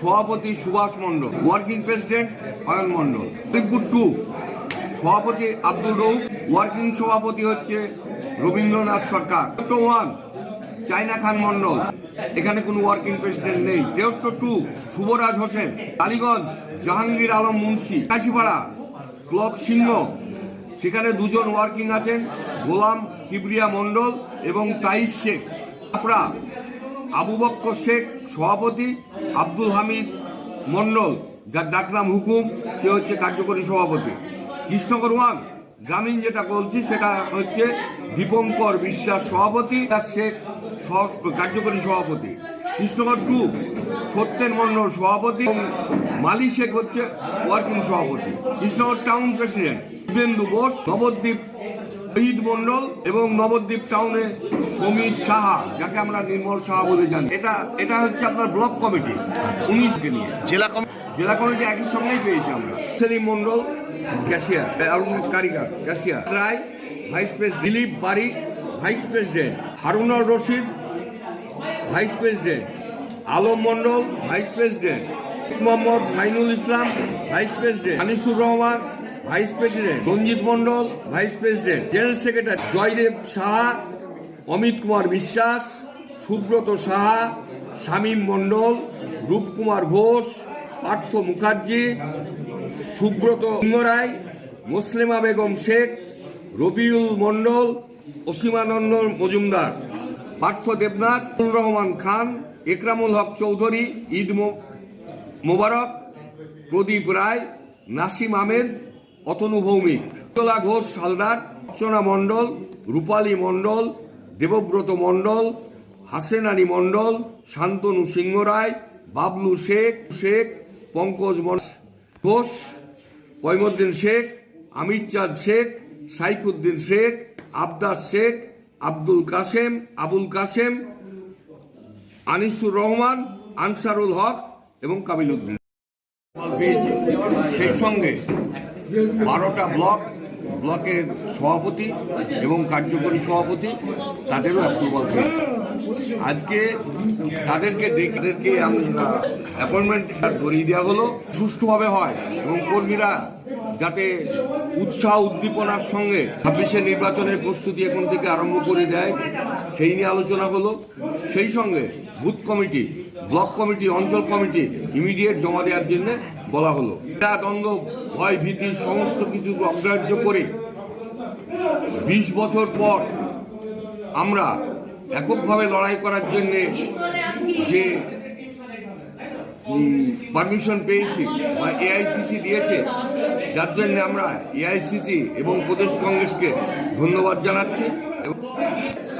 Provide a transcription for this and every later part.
সভাপতি Subhash Mondal working president Ayan Mondal Haripur two সভাপতি Abdul Rauf working সভাপতি হচ্ছে রবীন্দ্রনাথ সরকার। ওয়ান চাইনা খান মণ্ডল, এখানে কোনো ওয়ার্কিং প্রেসিডেন্ট নেই। দেওট্ট টু শুভরাজ হোসেন, কালীগঞ্জ, জাহাঙ্গীর আলম মুন্সি, কাশিপাড়া, ক্লক সিংহ। সেখানে দুজন ওয়ার্কিং আছেন, গোলাম কিবরিয়া মণ্ডল এবং তাইশ শেখ। আপরা আবু বক্কর শেখ, সভাপতি আব্দুল হামিদ মণ্ডল যার ডাকনাম হুকুম, সে হচ্ছে কার্যকরী সভাপতি। কৃষ্ণকর ওয়ান, গ্রামীণ যেটা বলছি, সেটা হচ্ছে দীপঙ্কর বিশ্বাস সভাপতি, আর শেখ কার্যকরী সভাপতি। কৃষ্ণকর টু, সত্যেন মণ্ডল সভাপতি, এবং মালি শেখ হচ্ছে ওয়ার্কিং সভাপতি। কৃষ্ণনগর টাউন প্রেসিডেন্ট দিবেন্দু বোস, নবদ্বীপ শহীদ মন্ডল এবং নবদ্বীপ টাউনে সমীর সাহা যাকে আমরা নির্মল সাহা বলে জানি। এটা এটা হচ্ছে আপনার ব্লক কমিটি উনিশকে নিয়ে। জেলা কমিটি জেলা কমিটি একই সঙ্গেই পেয়েছি আমরা। Selim Mondal cashier Karigar cashier. Roy vice president. Dilip Bari vice president. Harunur Rashid vice president. Alam Mondal vice president. Mohammad Mainul Islam vice president. Anisur Rahman vice president Ranjit Mondal vice president general secretary Joydeb Saha Amit Kumar Biswas Subrata Saha Shamim মণ্ডল রূপকুমার ঘোষ পার্থ মুখার্জি সুব্রত সিংহ রায় মুসলিমা বেগম শেখ রবিউল মণ্ডল অসীমানন্দ মজুমদার পার্থ দেবনাথ রহমান খান একরামুল হক চৌধুরী ঈদ মোবারক প্রদীপ রায় নাসিম আহমেদ অতনু ভৌমিক তোলা ঘোষ হালদার, অর্চনা মণ্ডল, রূপালী মণ্ডল, দেবব্রত মণ্ডল হাসেন আলী মণ্ডল, শান্তনু সিংহ রায় বাবলু শেখ শেখ, পঙ্কজ ঘোষ পয়মুদ্দিন শেখ আমির চাঁদ শেখ, সাইফুদ্দিন শেখ আবদার শেখ, আব্দুল কাসেম আবুল কাসেম আনিসুর রহমান, আনসারুল হক এবং কাবিল উদ্দিন। সেই সঙ্গে বারোটা block, ব্লকের সভাপতি এবং কার্যকরী সভাপতি, তাদেরও অ্যাপ্রুভাল পেয়েছি আজকে তাদেরকে তাদেরকে অ্যাপয়েন্টমেন্ট ধরিয়ে দেওয়া হলো, সুষ্ঠুভাবে হয় এবং কর্মীরা যাতে উৎসাহ উদ্দীপনার সঙ্গে ছাব্বিশে নির্বাচনের প্রস্তুতি এখন থেকে আরম্ভ করে দেয়, সেই নিয়ে আলোচনা হলো। সেই সঙ্গে বুথ কমিটি, ব্লক কমিটি, অঞ্চল কমিটি ইমিডিয়েট জমা দেওয়ার জন্য বলা হলো। এটা দ্বন্দ্ব, ভয়, ভীতি, সমস্ত কিছু অগ্রাহ্য করে বিশ বছর পর আমরা এককভাবে লড়াই করার জন্য যে পারমিশন পেয়েছি বা এআইসিসি দিয়েছে, যার জন্য আমরা এআইসিসি এবং প্রদেশ কংগ্রেসকে ধন্যবাদ জানাচ্ছি।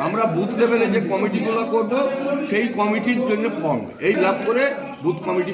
আমরা বুথ লেভেলে যে কমিটিগুলো করব, সেই কমিটির জন্য ফর্ম এই লাভ করে বুথ কমিটি